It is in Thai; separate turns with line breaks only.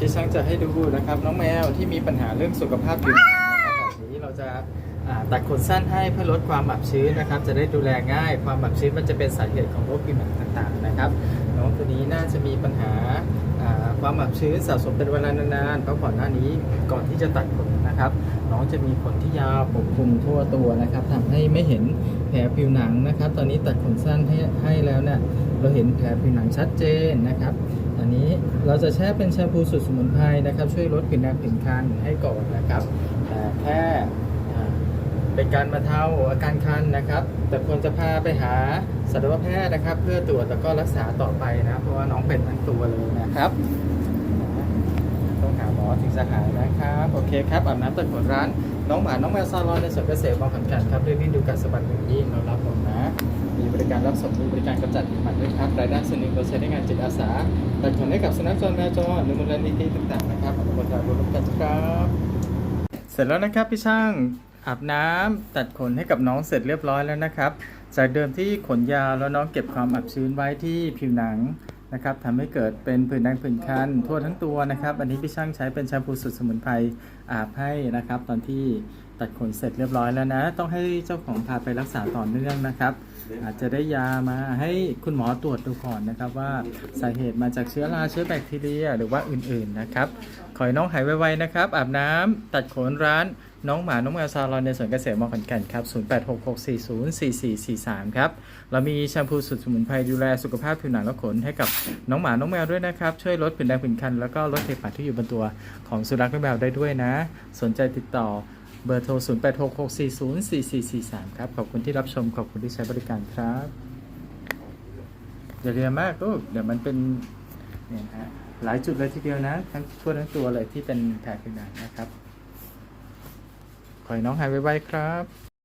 ที่ช่างจะให้ดูนะครับน้องแมวที่มีปัญหาเรื่องสุขภาพผิวหนังนะครับแบบนี้เราจะอ่าตัดขนสั้นให้เพื่อลดความอับชื้นนะครับ จะได้ดูแลง่าย ความอับชื้นมันจะเป็นสาเหตุของโรคผิวหนังต่างๆนะครับน้องตัวนี้น่าจะมีปัญหาอ่าความอับชื้นสะสมเป็นเวลานานๆเพราะก่อนหน้านี้ก่อนที่จะตัดขนนะครับ น้องจะมีขนที่ยาวปกคลุมทั่วตัวนะครับทำให้ไม่เห็นแผลผิวหนังนะครับ ตอนนี้ตัดขนสั้นให้ให้แล้วเนี่ยเราเห็นแผลผิวหนังชัดเจนนะครับ อันนี้เราจะแช่เป็นแชมพูสูตรสมุนไพรนะครับ ช่วยลดผิวหนังผิวคันให้ก่อนนะครับ แต่แค่เป็นการบรรเทาอาการคันนะครับ แต่ควรจะพาไปหาสัตวแพทย์นะครับ เพื่อตรวจแล้วก็รักษาต่อไปนะ เพราะว่าน้องเป็นทั้งตัวเลยนะครับ ต้องหาหมอถึงจะหายนะครับ โอเคครับอาบน้ำตัดขนร้าน น้องหมา น้องแมวซาลอนในสวนเกษตรบางขอนแก่นครับด้วยวิ่งดูการสะบัดหนึ่งยิ่งเรารับผมนะ มีบริการรับส่งมีบริการกำจัดผิวหมันด้วยครับรายได้ส่วนหนึ่งเราใช้ในงานจิตอาสาตัดขนให้กับสุนัขจรแมวจรหรือมูลนิธิต่างๆนะครับขอบคุณครับร่วมกันครับ เสร็จแล้วนะครับพี่ช่างอาบน้ำตัดขนให้กับน้องเสร็จเรียบร้อยแล้วนะครับ จากเดิมที่ขนยาวแล้วน้องเก็บความอับชื้นไว้ที่ผิวหนัง นะครับทำให้เกิดเป็นผื่นแดงผื่นคันทั่วทั้งตัวนะครับ อันนี้พี่ช่างใช้เป็นแชมพูสูตรสมุนไพรอาบให้นะครับ ตอนที่ตัดขนเสร็จเรียบร้อยแล้วนะ ต้องให้เจ้าของพาไปรักษาต่อเนื่องนะครับ อาจจะได้ยามาให้คุณหมอตรวจดูก่อนนะครับ ว่าสาเหตุมาจากเชื้อราเชื้อแบคทีเรีย หรือว่าอื่นๆนะครับ ขอให้น้องหายไวๆนะครับ อาบน้ำตัดขนร้าน น้องหมา น้องแมวซาลอนในสวนเกษตรมอขอนแก่นครับ 0866404443 ครับ เรามีแชมพูสูตรสมุนไพรดูแลสุขภาพผิวหนังและขนให้กับน้องหมา น้องแมวด้วยนะครับ ช่วยลดผื่นแดงผื่นคัน แล้วก็ลดเทปาที่อยู่บนตัวของสุนัขและแมวได้ด้วยนะ สนใจติดต่อเบอร์โทร 0866404443 ครับ ขอบคุณที่รับชม ขอบคุณที่ใช้บริการครับอย่าเรียนมากลูกเดี๋ยวมันเป็นเนี่ยนะฮะหลายจุดเลยทีเดียวนะ ทั้งทั่วทั้งตัวเลยที่เป็นแผลผิวหนังนะครับ ขอให้น้องหายไวๆครับ